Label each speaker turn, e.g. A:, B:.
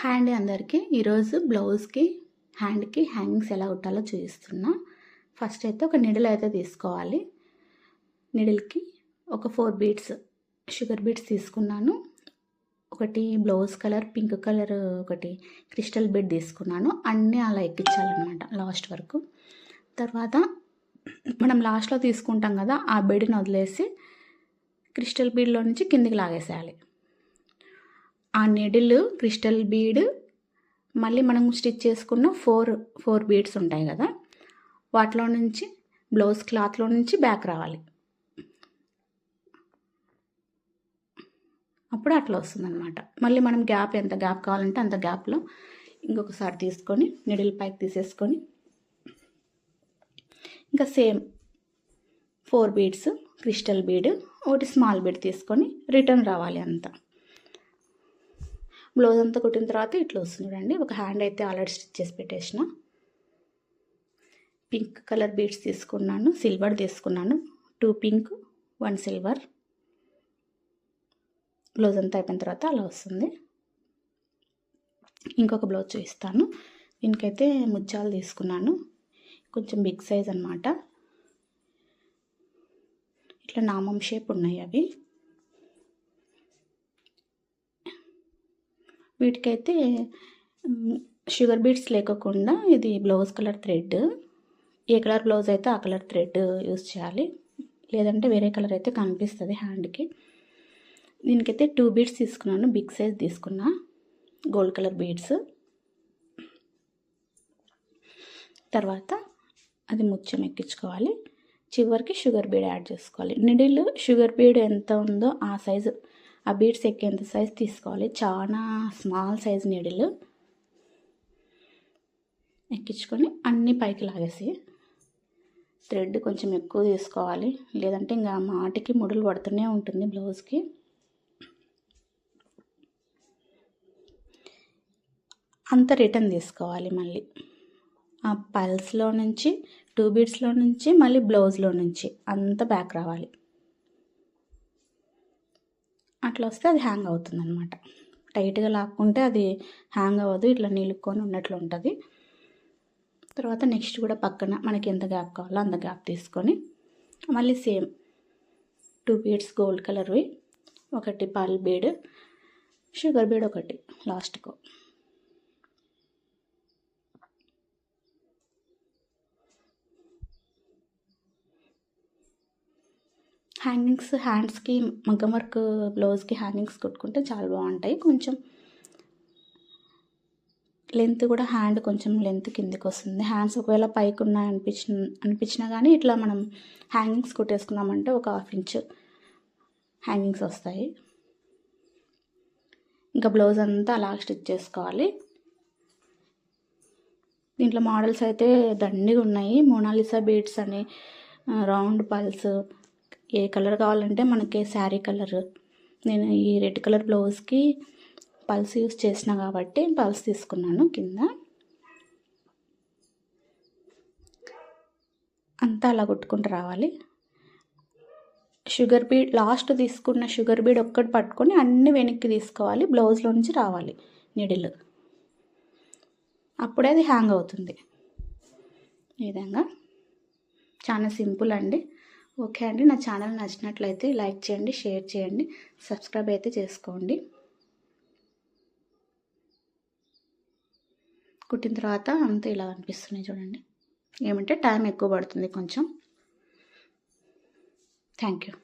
A: Hand అందరికీ ఈరోజు బ్లౌజ్కి హ్యాండ్కి హ్యాంగింగ్స్ ఎలా కుట్టాలో చూపిస్తున్నా. ఫస్ట్ అయితే ఒక నిడిల్ అయితే తీసుకోవాలి. నిడిల్కి ఒక ఫోర్ బీట్స్ షుగర్ బీట్స్ తీసుకున్నాను. ఒకటి బ్లౌజ్ కలర్ పింక్ కలర్ ఒకటి క్రిస్టల్ బెడ్ తీసుకున్నాను. అన్నీ అలా ఎక్కించాలన్నమాట లాస్ట్ వరకు. తర్వాత మనం లాస్ట్లో తీసుకుంటాం కదా ఆ బెడ్ని వదిలేసి క్రిస్టల్ బీడ్లో నుంచి కిందికి లాగేసేయాలి. ఆ నెడిల్ క్రిస్టల్ బీడ్ మళ్ళీ మనం స్టిచ్ చేసుకున్న ఫోర్ ఫోర్ బీడ్స్ ఉంటాయి కదా. వాటిలో నుంచి బ్లౌజ్ క్లాత్లో నుంచి బ్యాక్ రావాలి. అప్పుడు అట్లా వస్తుందన్నమాట. మళ్ళీ మనం గ్యాప్ ఎంత గ్యాప్ కావాలంటే అంత గ్యాప్లో ఇంకొకసారి తీసుకొని నిడిల్ పైకి తీసేసుకొని ఇంకా same four beads crystal bead ఒకటి స్మాల్ బీడ్ తీసుకొని రిటర్న్ రావాలి అంతా. బ్లౌజ్ అంతా కుట్టిన తర్వాత ఇట్లా వస్తుంది చూడండి. ఒక హ్యాండ్ అయితే ఆల్రెడీ స్టిచ్ చేసి పెట్టేసిన. పింక్ కలర్ బీడ్స్ తీసుకున్నాను సిల్వర్ తీసుకున్నాను. Two pink one silver. Blouse అంతా అయిపోయిన తర్వాత అలా వస్తుంది. ఇంకొక బ్లౌజ్ చూపిస్తాను. దీనికైతే ముత్యాలు తీసుకున్నాను. కొంచెం బిగ్ సైజ్ అనమాట ఇట్లా నామం షేప్ ఉన్నాయి అవి. వీటికైతే షుగర్ బీట్స్ లేకోకుండా ఇది బ్లౌజ్ కలర్ థ్రెడ్. ఏ కలర్ బ్లౌజ్ అయితే ఆ కలర్ థ్రెడ్ యూస్ చేయాలి. లేదంటే వేరే కలర్ అయితే కనిపిస్తుంది హ్యాండ్కి. దీనికైతే టూ బీడ్స్ తీసుకున్నాను. బిగ్ సైజ్ తీసుకున్నా. గోల్డ్ కలర్ బీడ్స్ తర్వాత అది ముత్యం ఎక్కించుకోవాలి. చివరికి షుగర్ బీడ్ యాడ్ చేసుకోవాలి. నిడిల్ షుగర్ బీడ్ ఎంత ఉందో ఆ సైజు ఆ బీడ్స్ ఎక్కేంత సైజ్ తీసుకోవాలి. చాలా స్మాల్ సైజ్ నీడిల్ ఎక్కించుకొని అన్నీ పైకి లాగేసి థ్రెడ్ కొంచెం ఎక్కువ తీసుకోవాలి. లేదంటే ఇంకా మాటికి ముడులు పడుతూనే ఉంటుంది బ్లౌజ్కి. అంత రిటర్న్ తీసుకోవాలి మళ్ళీ. ఆ పల్స్లో నుంచి టూ బీడ్స్లో నుంచి మళ్ళీ బ్లౌజ్లో నుంచి అంత బ్యాక్ రావాలి. అట్లా వస్తే అది హ్యాంగ్ అవుతుంది అనమాట టైట్గా లాక్కుంటే అది హ్యాంగ్ అవ్వదు ఇట్లా నిలుక్కొని ఉన్నట్లు ఉంటుంది. తర్వాత నెక్స్ట్ కూడా పక్కన మనకి ఎంత గ్యాప్ కావాలో అంత గ్యాప్ తీసుకొని మళ్ళీ సేమ్ టూ బీడ్స్ గోల్డ్ కలర్వి ఒకటి పాల్ బీడ్ షుగర్ బీడ్ ఒకటి లాస్ట్కు హ్యాంగింగ్స్ హ్యాండ్స్కి మగ్గం వర్క్ బ్లౌజ్కి హ్యాంగింగ్స్ కుట్టుకుంటే చాలా బాగుంటాయి. కొంచెం లెంత్ కూడా హ్యాండ్ కొంచెం లెంత్ కిందికి వస్తుంది. హ్యాండ్స్ ఒకవేళ పైకి ఉన్నాయి అనిపించిన అనిపించినా కానీ ఇట్లా మనం హ్యాంగింగ్స్ కుట్టేసుకున్నామంటే ఒక హాఫ్ ఇంచ్ హ్యాంగింగ్స్ వస్తాయి. ఇంకా బ్లౌజ్ అంతా అలా స్టిచ్ చేసుకోవాలి. దీంట్లో మోడల్స్ అయితే దండిగా ఉన్నాయి. మోనాలిసా బీడ్స్ అని రౌండ్ పల్స్ ఏ కలర్ కావాలంటే మనకి శారీ కలర్. నేను ఈ రెడ్ కలర్ బ్లౌజ్కి పల్స్ యూస్ చేసిన కాబట్టి పల్స్ తీసుకున్నాను కింద. అంతా అలా కొట్టుకుంటూ రావాలి. షుగర్ బీడ్ లాస్ట్ తీసుకున్న షుగర్ బీడ్ ఒక్కటి పట్టుకొని అన్ని వెనక్కి తీసుకోవాలి. బ్లౌజ్లో నుంచి రావాలి నిడిల్. అప్పుడే అది హ్యాంగ్ అవుతుంది. ఈ విధంగా. చాలా సింపుల్ అండి. ఓకే అండి. నా ఛానల్ నచ్చినట్లయితే లైక్ చేయండి షేర్ చేయండి సబ్స్క్రైబ్ అయితే చేసుకోండి. కుట్టిన తర్వాత అంత ఇలా అనిపిస్తున్నాయి చూడండి. ఏమంటే టైం ఎక్కువ పడుతుంది కొంచెం. Thank you.